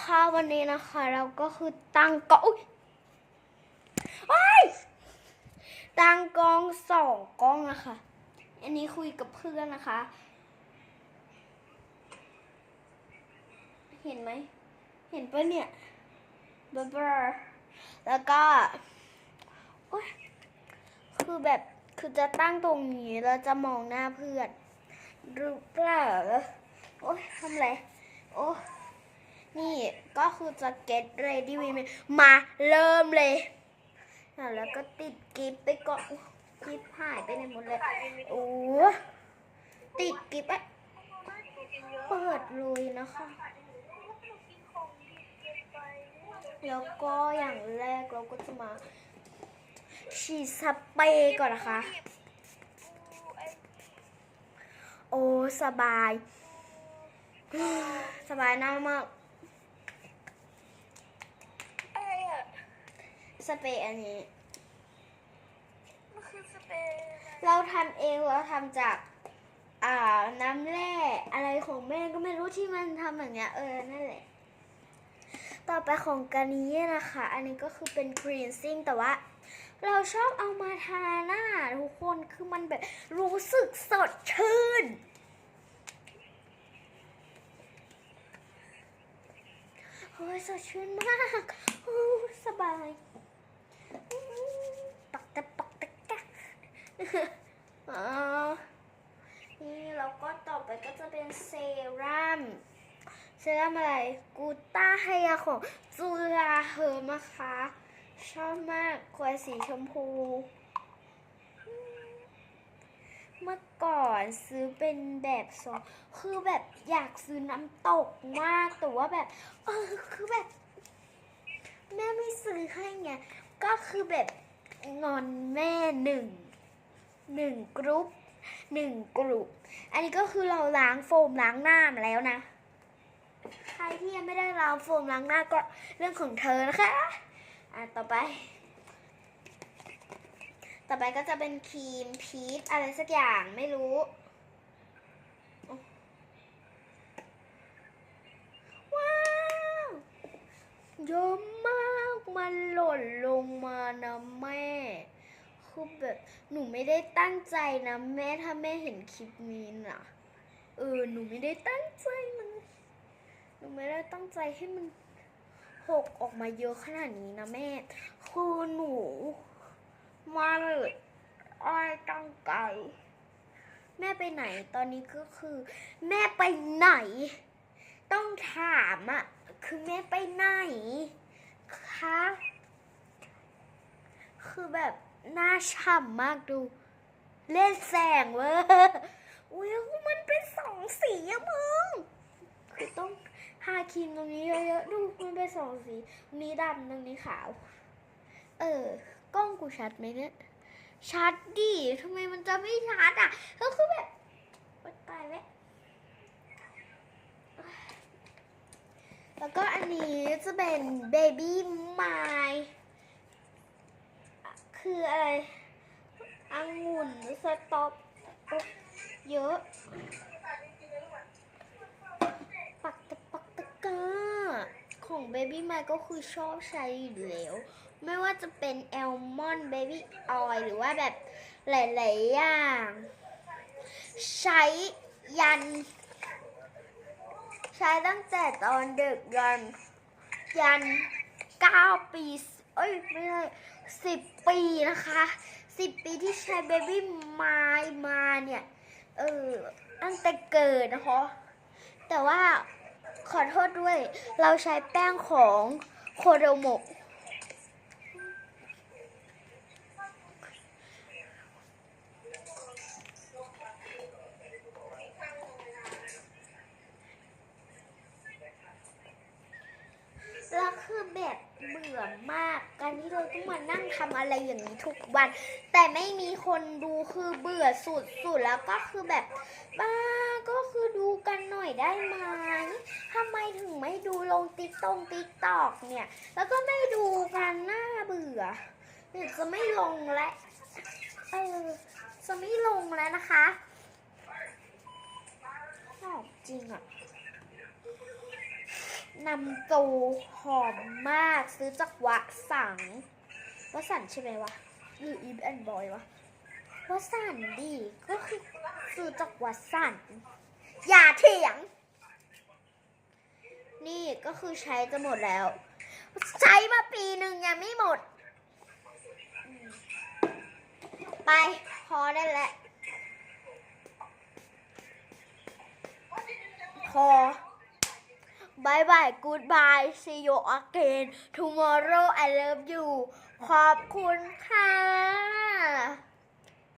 นะคะวันนี้นะคะ เราก็คือตั้งกล้องอุ๊ยว้ายตั้งกล้องสองกล้องนะคะ อันนี้คุยกับเพื่อนนะคะ เห็นไหม เห็นปะเนี่ยเบอร์เบแล้วก็โอ๊ยคือแบบคือจะตั้งตรงนี้แล้วจะมองหน้าเพื่อนหรือเปล่าโอ๊ยทำไร โอ้ นี่ก็คือจะ get ready with me มาเริ่มเลย แล้วก็ติดกิฟไปก่อนกิฟหายไปไหนหมดเลย โอ้ติดกิฟอะเปิดเลยนะคะ แล้วก็อย่างแรกเราก็จะมาฉีดสเปรย์ก่อนนะคะ โอ้ สบาย สบายหน้ามาก อะไรอะ สเปรย์อันนี้ มันคือสเปรย์อะไรเราทำเองเราทำจาก อ่าน้ำแร่อะไรของแม่ก็ไม่รู้ที่มันทำอย่างเงี้ยเออนั่นแหละ ต่อไปของกานี้นะคะ อันนี้ก็คือเป็น cleansing แต่ว่า เราชอบเอามาทาหน้าทุกคนคือมันแบบรู้สึกสดชื่น โอ้ยสดชื่นมากโอ้สบายอื้อปักตะปักตะกะ อ๋อ นี่แล้วก็ต่อไปก็จะเป็นเซรั่ม เซรั่มอะไร กูต้าไฮยาของจูลาเฮอร์นะคะ ชอบมากควยสีชมพู เมื่อก่อนซื้อเป็นแบบสอง คือแบบอยากซื้อน้ำตกมาก แต่ว่าแบบ เออ คือแบบ แม่ไม่ซื้อให้ไง ก็คือแบบงอนแม่หนึ่ง หนึ่งกรุ๊ปหนึ่งกลุ่มอันนี้ก็คือเราล้างโฟมล้างหน้ามาแล้วนะ ใครที่ยังไม่ได้ล้างโฟมล้างหน้าก็เรื่องของเธอนะคะ อะต่อไป ต่อไปก็จะเป็นครีมพีชอะไรสักอย่างไม่รู้ ว้าวเยอะมากมันหล่นลงมานะแม่ คือแบบหนูไม่ได้ตั้งใจนะแม่ถ้าแม่เห็นคลิปนี้น่ะเออหนูไม่ได้ตั้งใจมัน หนูไม่ได้ตั้งใจให้มันหกออกมาเยอะขนาดนี้นะแม่ คือหนูมาเลยอ้อยตั้งใจแม่ไปไหนตอนนี้ก็คือ แม่ไปไหน ต้องถามอะคือแม่ไปไหนคะคือแบบ หน้าฉ่ำมากดู เล่นแสงเว้ยอุ้ยมันเป็นสองสีอะมึงคือต้องทาครีมตรงนี้เยอะๆดูมันเป็นสองสีตรงนี้ดำตรงนี้ขาว เออกล้องกูชัดไหมเนี่ยชัดดิทำไมมันจะไม่ชัดอะก็คือแบบตายแล้วแล้วก็อันนี้จะเป็น Baby m y คืออะไรองุ่นสต๊อปเยอะ ปักตะปักตะก้า ของ Baby m y ก็คือชอบใช้อยู่แล้ว ไม่ว่าจะเป็นแอลมอนเบบี้ออยหรือว่าแบบหลาย ๆ อย่าง ใช้ยัน ใช้ตั้งแต่ตอนเด็กยัน ยัน 9 ปี เอ้ยไม่ใช่สิบปีนะคะสิบปีที่ใช้เบบี้ไม้มาเนี่ย เออตั้งแต่เกิดนะคะแต่ว่าขอโทษด้วยเราใช้แป้งของโคโดโมะ บื่อมาก การที่เราต้องมานั่งทำอะไรอย่างนี้ทุกวัน แต่ไม่มีคนดูคือเบื่อสุดๆแล้วก็คือแบบ บ้าก็คือดูกันหน่อยได้ไหมทำไมถึงไม่ดูลงติ๊กตงติ๊กตอกเนี่ย แล้วก็ไม่ดูกันหน้าเบื่อเดี๋ยวจะไม่ลงแล้วเออจะไม่ลงแล้วนะคะจริงอะ นำตูหอมมากซื้อจากวะสังวสันใช่ไหมวะหรืออีฟแอนบอยวะวสันดีก็คือซื้อจากวะสันอย่าเถียง นี่ก็คือใช้จะหมดแล้ว ใช้มาปีหนึ่งยังไม่หมด ไปพอได้แล้วพอ Bye bye goodbye see you again tomorrow I love you ขอบคุณค่ะ